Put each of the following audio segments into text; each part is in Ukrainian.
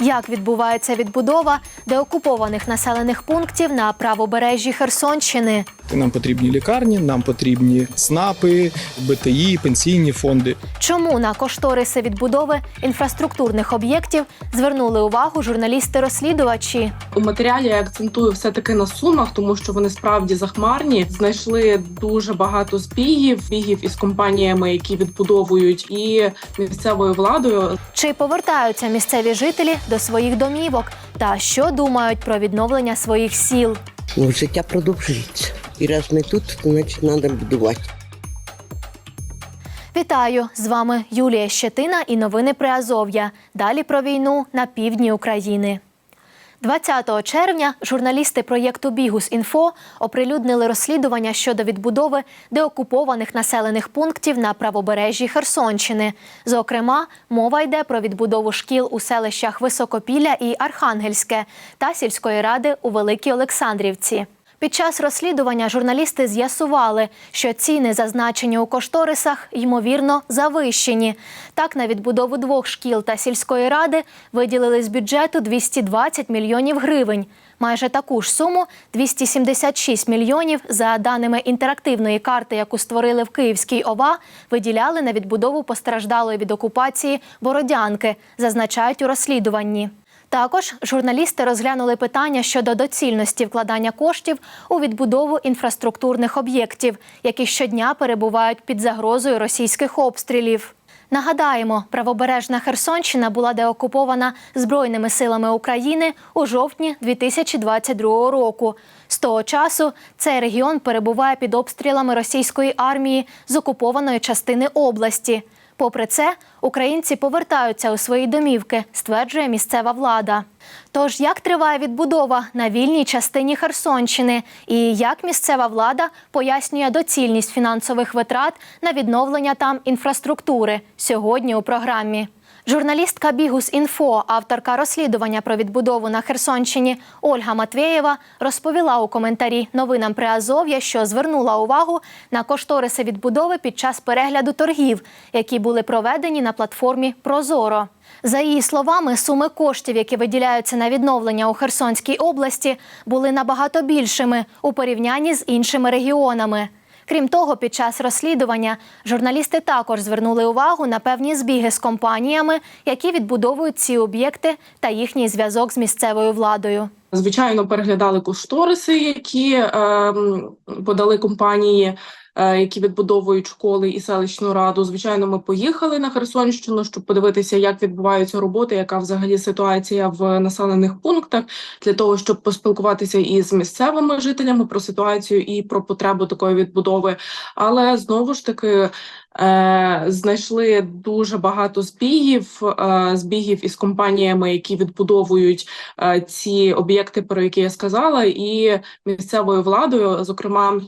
Як відбувається відбудова деокупованих населених пунктів на правобережжі Херсонщини? Нам потрібні лікарні, нам потрібні СНАПи, БТІ, пенсійні фонди. Чому на кошториси відбудови інфраструктурних об'єктів звернули увагу журналісти-розслідувачі? У матеріалі я акцентую все таки на сумах, тому що вони справді захмарні. Знайшли дуже багато збігів, збігів із компаніями, які відбудовують, і місцевою владою. Чи повертаються місцеві жителі до своїх домівок? Та що думають про відновлення своїх сіл? Життя продовжується. І раз ми тут, то значить треба будувати. Вітаю! З вами Юлія Щетина і новини Приазов'я. Далі про війну на півдні України. 20 червня журналісти проєкту Бігус Інфо оприлюднили розслідування щодо відбудови деокупованих населених пунктів на правобережжі Херсонщини. Зокрема, мова йде про відбудову шкіл у селищах Високопілля і Архангельське та сільської ради у Великій Олександрівці. Під час розслідування журналісти з'ясували, що ціни, зазначені у кошторисах, ймовірно, завищені. Так, на відбудову двох шкіл та сільської ради виділили з бюджету 220 мільйонів гривень. Майже таку ж суму 276 мільйонів за даними інтерактивної карти, яку створили в Київській ОВА, виділяли на відбудову постраждалої від окупації Бородянки, зазначають у розслідуванні. Також журналісти розглянули питання щодо доцільності вкладання коштів у відбудову інфраструктурних об'єктів, які щодня перебувають під загрозою російських обстрілів. Нагадаємо, правобережна Херсонщина була деокупована Збройними силами України у жовтні 2022 року. З того часу цей регіон перебуває під обстрілами російської армії з окупованої частини області. Попри це, українці повертаються у свої домівки, стверджує місцева влада. Тож як триває відбудова на вільній частині Херсонщини, і як місцева влада пояснює доцільність фінансових витрат на відновлення там інфраструктури сьогодні у програмі. Журналістка Бігус Інфо, авторка розслідування про відбудову на Херсонщині Ольга Матвєєва розповіла у коментарі новинам Приазов'я, що звернула увагу на кошториси відбудови під час перегляду торгів, які були проведені на платформі Прозоро. За її словами, суми коштів, які виділяються на відновлення у Херсонській області, були набагато більшими у порівнянні з іншими регіонами. Крім того, під час розслідування журналісти також звернули увагу на певні збіги з компаніями, які відбудовують ці об'єкти та їхній зв'язок з місцевою владою. Звичайно, переглядали кошториси, які е, подали компанії, які відбудовують школи і селищну раду. Звичайно, ми поїхали на Херсонщину, щоб подивитися, як відбуваються роботи, яка взагалі ситуація в населених пунктах, для того, щоб поспілкуватися із місцевими жителями про ситуацію і про потребу такої відбудови. Але знову ж таки. Е, знайшли дуже багато збігів, е, збігів із компаніями, які відбудовують е, ці об'єкти, про які я сказала, і місцевою владою, зокрема,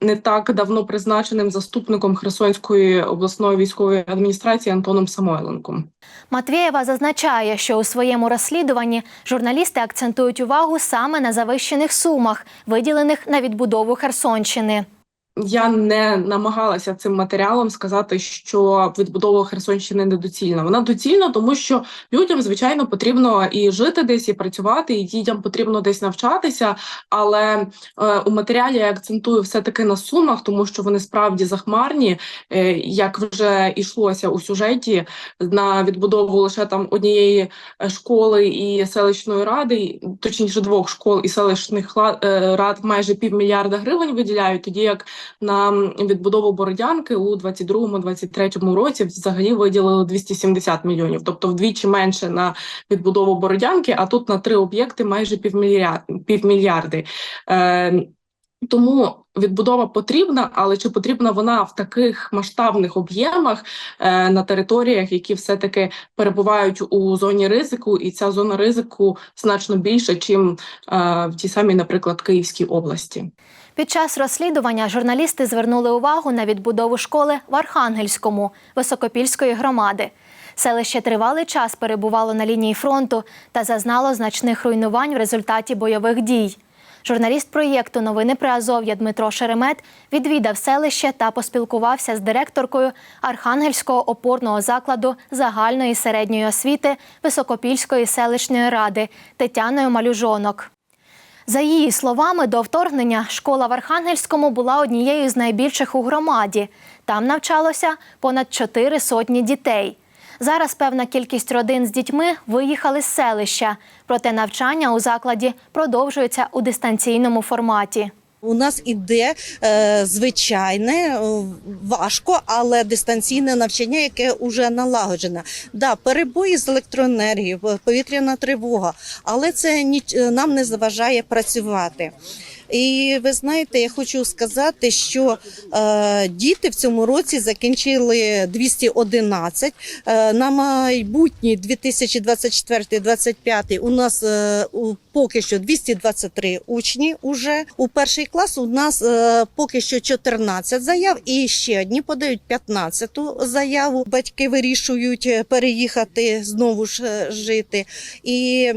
не так давно призначеним заступником Херсонської обласної військової адміністрації Антоном Самойленком. Матвєєва зазначає, що у своєму розслідуванні журналісти акцентують увагу саме на завищених сумах, виділених на відбудову Херсонщини. Я не намагалася цим матеріалом сказати, що відбудова Херсонщини недоцільна. Вона доцільна, тому що людям, звичайно, потрібно і жити десь, і працювати, і дітям потрібно десь навчатися. Але е, у матеріалі я акцентую все таки на сумах, тому що вони справді захмарні. Е, як вже йшлося у сюжеті, на відбудову лише там однієї е, школи і селищної ради, точніше двох школ і селищних е, рад майже півмільярда гривень виділяють, тоді як на відбудову Бородянки у 22-23 році взагалі виділили 270 мільйонів, тобто вдвічі менше на відбудову Бородянки, а тут на три об'єкти майже півмільярди. півмільярди. Тому відбудова потрібна, але чи потрібна вона в таких масштабних об'ємах е, на територіях, які все-таки перебувають у зоні ризику, і ця зона ризику значно більша, чим е, в тій самій, наприклад, Київській області. Під час розслідування журналісти звернули увагу на відбудову школи в Архангельському Високопільської громади. Селище тривалий час перебувало на лінії фронту та зазнало значних руйнувань в результаті бойових дій. Журналіст проєкту Новини Приазов'я Дмитро Шеремет відвідав селище та поспілкувався з директоркою Архангельського опорного закладу загальної середньої освіти Високопільської селищної ради Тетяною Малюжонок. За її словами, до вторгнення школа в Архангельському була однією з найбільших у громаді. Там навчалося понад чотири сотні дітей. Зараз певна кількість родин з дітьми виїхали з селища, проте навчання у закладі продовжується у дистанційному форматі. У нас іде е, звичайне, е, важко, але дистанційне навчання, яке вже налагоджене. Да, перебої з електроенергією, повітряна тривога, але це ніч е, нам не заважає працювати. І ви знаєте, я хочу сказати, що е, діти в цьому році закінчили 211. Е, на майбутній 2024-2025 у нас е, у, поки що 223 учні. Уже у перший клас у нас е, поки що 14 заяв, і ще одні подають 15 заяву. Батьки вирішують е, переїхати знову ж е, жити. І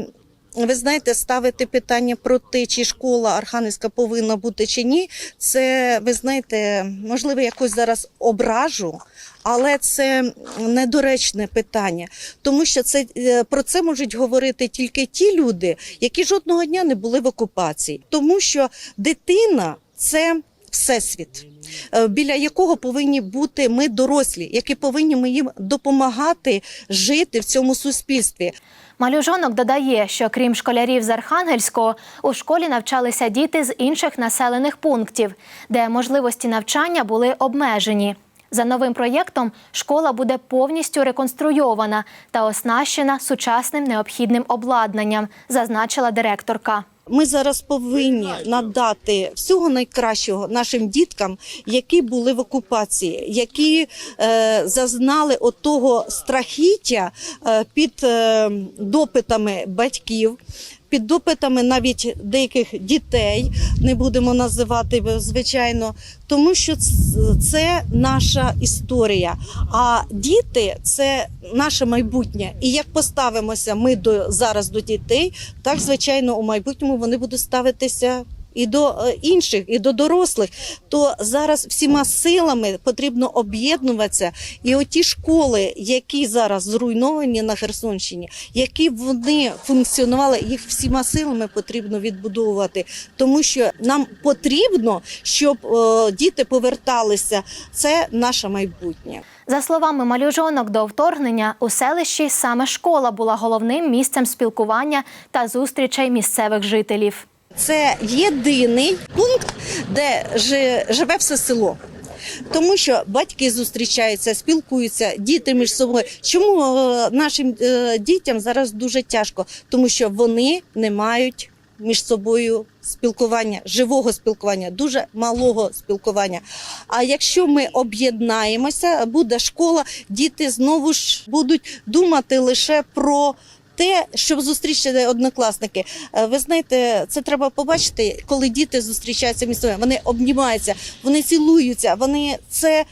ви знаєте, ставити питання про те, чи школа Архангельська повинна бути чи ні, це ви знаєте, можливо, якось зараз ображу, але це недоречне питання, тому що це е, про це можуть говорити тільки ті люди, які жодного дня не були в окупації, тому що дитина це всесвіт. е, Біля якого повинні бути ми дорослі, які повинні ми їм допомагати жити в цьому суспільстві. Малюжонок додає, що крім школярів з Архангельського, у школі навчалися діти з інших населених пунктів, де можливості навчання були обмежені. За новим проєктом школа буде повністю реконструйована та оснащена сучасним необхідним обладнанням, зазначила директорка. Ми зараз повинні надати всього найкращого нашим діткам, які були в окупації, які е, зазнали отого страхіття е, під е, допитами батьків. Під допитами навіть деяких дітей не будемо називати звичайно, тому що це наша історія. А діти це наше майбутнє. І як поставимося ми до зараз до дітей, так звичайно у майбутньому вони будуть ставитися. І до е, інших, і до дорослих, то зараз всіма силами потрібно об'єднуватися. І оті школи, які зараз зруйновані на Херсонщині, які вони функціонували, їх всіма силами потрібно відбудовувати, тому що нам потрібно, щоб е, діти поверталися. Це наше майбутнє. За словами малюжонок, до вторгнення у селищі саме школа була головним місцем спілкування та зустрічей місцевих жителів. Це єдиний пункт, де жи- живе все село. Тому що батьки зустрічаються, спілкуються, діти між собою. Чому е, нашим е, дітям зараз дуже тяжко? Тому що вони не мають між собою спілкування, живого спілкування, дуже малого спілкування. А якщо ми об'єднаємося, буде школа, діти знову ж будуть думати лише про. Те, щоб зустрічати однокласники, Е, ви знаєте, це треба побачити, коли діти зустрічаються собою. Вони обнімаються, вони цілуються. Вони це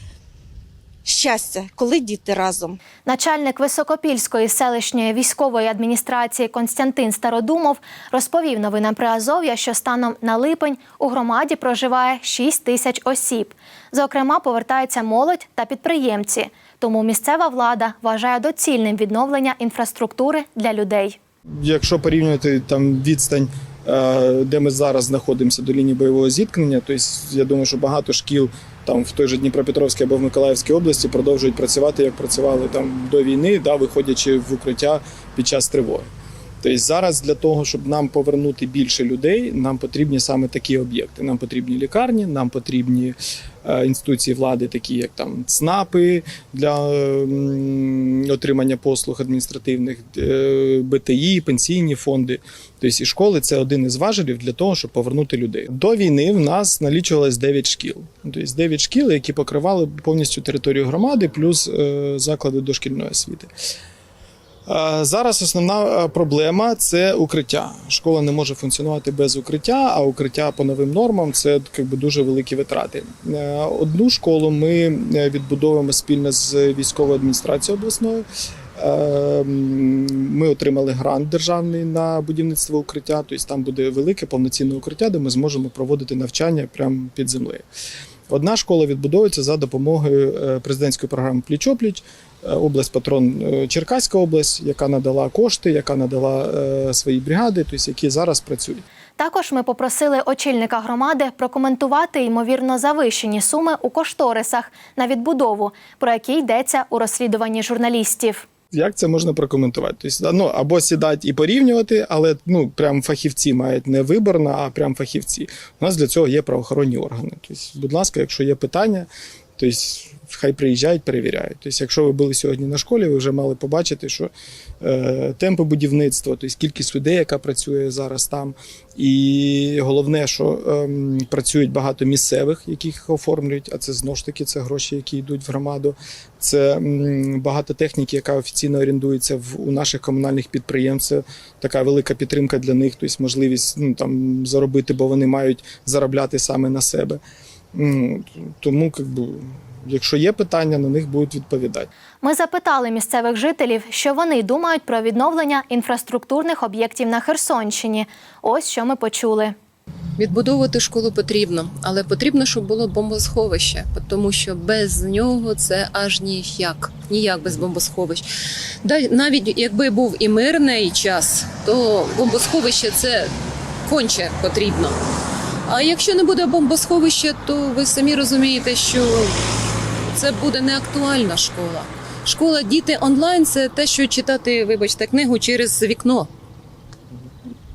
щастя, коли діти разом. Начальник Високопільської селищної військової адміністрації Константин Стародумов розповів новинам Приазов'я, що станом на липень у громаді проживає 6 тисяч осіб. Зокрема, повертаються молодь та підприємці. Тому місцева влада вважає доцільним відновлення інфраструктури для людей. Якщо порівнювати там відстань, де ми зараз знаходимося до лінії бойового зіткнення, то я думаю, що багато шкіл там в той же Дніпропетровській або в Миколаївській області продовжують працювати, як працювали там до війни, да, виходячи в укриття під час тривоги. Тобто зараз для того, щоб нам повернути більше людей, нам потрібні саме такі об'єкти. Нам потрібні лікарні, нам потрібні е, інституції влади, такі як там ЦНАПи для отримання послуг адміністративних, е, БТІ, пенсійні фонди. Тобто і школи це один із важелів для того, щоб повернути людей. До війни в нас налічувалось 9 шкіл. Тобто 9 шкіл, які покривали повністю територію громади, плюс е, заклади дошкільної освіти. Е, Зараз основна е, проблема це укриття. Школа не може функціонувати без укриття, а укриття по новим нормам це якби дуже великі витрати. Е, Одну школу ми відбудовуємо спільно з військовою адміністрацією обласною. Ми отримали грант державний на будівництво укриття. Тобто там буде велике повноцінне укриття, де ми зможемо проводити навчання прямо під землею. Одна школа відбудовується за допомогою е, президентської програми Пліч-опліч. Е, Область патрон е, Черкаська область, яка надала кошти, яка надала свої бригади, тобто які зараз працюють. Також ми попросили очільника громади прокоментувати ймовірно завищені суми у кошторисах на відбудову, про які йдеться у розслідуванні журналістів. Як це можна прокоментувати? Тобто, ну, або сідати і порівнювати, але ну прям фахівці мають не виборна, а прям фахівці. У нас для цього є правоохоронні органи. Тобто, будь ласка, якщо є питання, тобто хай приїжджають, перевіряють. Тобто, якщо ви були сьогодні на школі, ви вже мали побачити, що е, темпи будівництва, тобто кількість людей, яка працює зараз там. І головне, що ем, працюють багато місцевих, яких оформлюють, а це знову ж таки це гроші, які йдуть в громаду. Це багато техніки, яка офіційно орендується в у наших комунальних підприємств. Така велика підтримка для них, тобто можливість ну, там, заробити, бо вони мають заробляти саме на себе. М, Тому, как би, якщо є питання, на них будуть відповідати. Ми запитали місцевих жителів, що вони думають про відновлення інфраструктурних об'єктів на Херсонщині. Ось що ми почули. Відбудовувати школу потрібно, але потрібно, щоб було бомбосховище, тому що без нього це аж ніяк, ніяк без бомбосховищ. Навіть якби був і мирний час, то бомбосховище це конче потрібно. А якщо не буде бомбосховища, то ви самі розумієте, що це буде не актуальна школа. Школа діти онлайн це те, що читати, вибачте, книгу через вікно.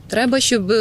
Треба, щоб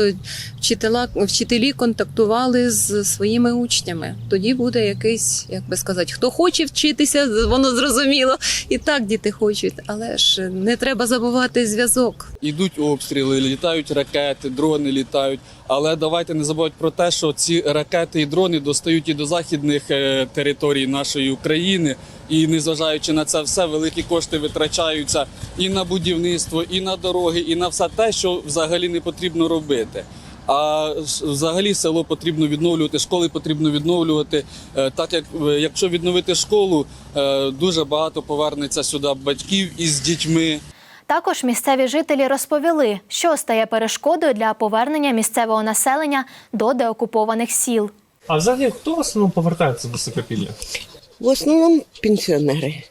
вчителя, вчителі контактували з своїми учнями. Тоді буде якийсь, як би сказати, хто хоче вчитися, воно зрозуміло. І так діти хочуть, але ж не треба забувати зв'язок. Йдуть обстріли, літають ракети, дрони літають. Але давайте не забувати про те, що ці ракети і дрони достають і до західних е, територій нашої України. І незважаючи на це все, великі кошти витрачаються і на будівництво, і на дороги, і на все те, що взагалі не потрібно робити. А взагалі село потрібно відновлювати, школи потрібно відновлювати. Е, Так як е, якщо відновити школу, е, дуже багато повернеться сюди батьків із дітьми. Також місцеві жителі розповіли, що стає перешкодою для повернення місцевого населення до деокупованих сіл. А взагалі хто в основному повертається до Високопілля? В основному пенсіонери.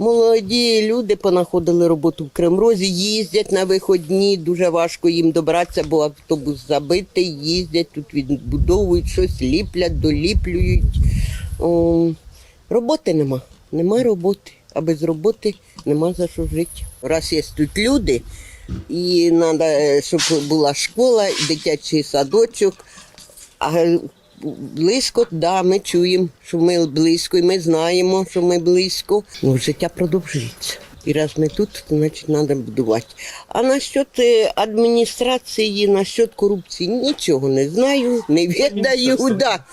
Молоді люди понаходили роботу в Кремрозі, їздять на виходні, дуже важко їм добратися, бо автобус забитий, їздять, тут відбудовують щось, ліплять, доліплюють. О, роботи нема. Нема роботи. А без роботи нема за що жити. Раз є тут люди, і треба, щоб була школа, дитячий садочок, а близько, да, ми чуємо, що ми близько, і ми знаємо, що ми близько. Ну, життя продовжується. І раз ми тут, то значить треба будувати. А насчет адміністрації, насчет корупції нічого не знаю, не віддаю. Да.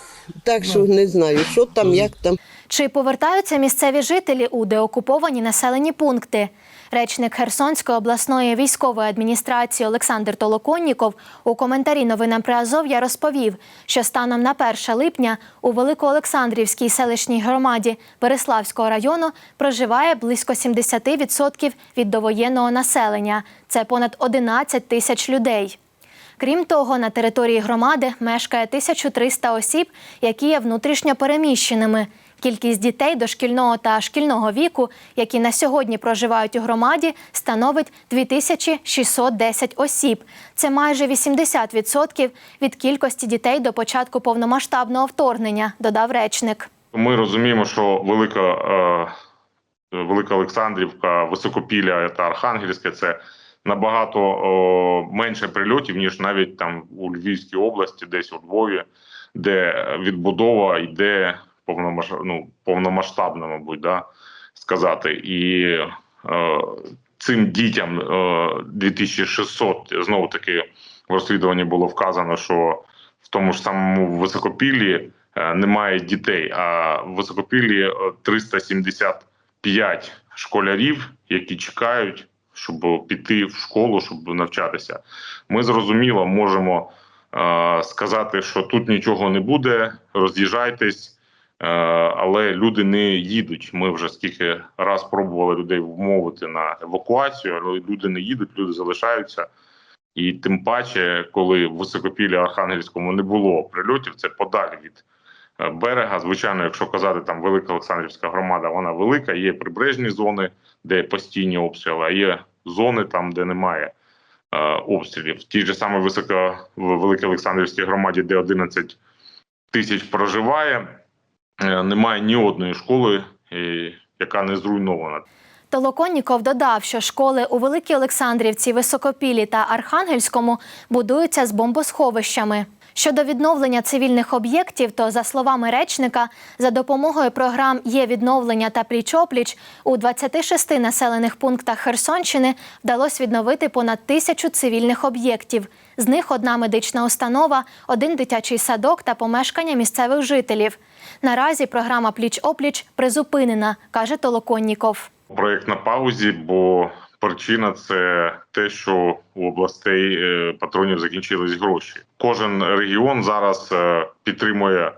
Так що не знаю, що там, як там. Чи повертаються місцеві жителі у деокуповані населені пункти? Речник Херсонської обласної військової адміністрації Олександр Толоконніков у коментарі новинам Приазов'я розповів, що станом на 1 липня у Великоолександрівській селищній громаді Переславського району проживає близько 70% від довоєнного населення. Це понад 11 тисяч людей. Крім того, на території громади мешкає 1300 осіб, які є внутрішньо переміщеними. Кількість дітей дошкільного та шкільного віку, які на сьогодні проживають у громаді, становить 2610 осіб. Це майже 80% від кількості дітей до початку повномасштабного вторгнення, додав речник. Ми розуміємо, що велика, е, велика Олександрівка, Високопілля та Архангельське це набагато менше прильотів, ніж навіть там у Львівській області, десь у Львові, де відбудова йде повномасш... ну, повномасштабно, мабуть, да, сказати. І е, цим дітям е, 2600, знову таки в розслідуванні було вказано, що в тому ж самому Високопіллі е, немає дітей, а в Високопіллі е, 375 школярів, які чекають, щоб піти в школу, щоб навчатися. Ми зрозуміло можемо е, сказати, що тут нічого не буде, роз'їжджайтесь. Е, але люди не їдуть. Ми вже скільки раз пробували людей вмовити на евакуацію, але люди не їдуть, люди залишаються. І тим паче, коли в Високопіллі Архангельському не було прильотів, це подалі від е, берега. Звичайно, якщо казати там Велика Олександрівська громада, вона велика, є прибережні зони, де постійні обстріли, а є зони там, де немає е, обстрілів. В тій же самій високо в Великій Олександрівській громаді, де 11 тисяч проживає, немає ні одної школи, е, яка не зруйнована. Толоконніков додав, що школи у Великій Олександрівці, Високопілі та Архангельському будуються з бомбосховищами. Щодо відновлення цивільних об'єктів, то за словами речника, за допомогою програм є відновлення та пліч-опліч у 26 населених пунктах Херсонщини вдалося відновити понад тисячу цивільних об'єктів. З них одна медична установа, один дитячий садок та помешкання місцевих жителів. Наразі програма пліч-опліч призупинена, каже Толоконніков. Проєкт на паузі, бо причина це те, що у областей е, патронів закінчились гроші. Кожен регіон зараз е, підтримує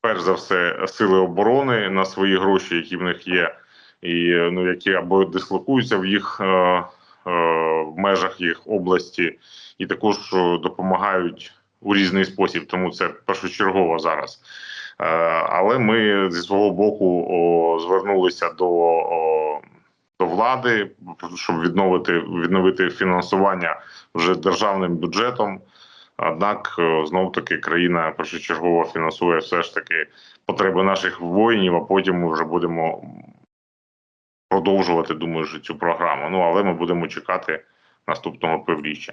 перш за все сили оборони на свої гроші, які в них є, і ну які або дислокуються в їх е, в межах їх області, і також допомагають у різний спосіб. Тому це першочергово зараз. Е, Але ми зі свого боку звернулися до, до влади, щоб відновити відновити фінансування вже державним бюджетом. Однак знов таки країна першочергово фінансує все ж таки потреби наших воїнів, а потім ми вже будемо продовжувати, думаю, цю програму. Ну але ми будемо чекати наступного півріччя.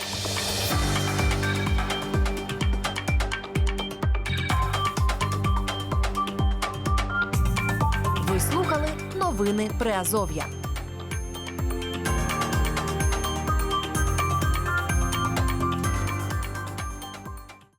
Новини Приазов'я.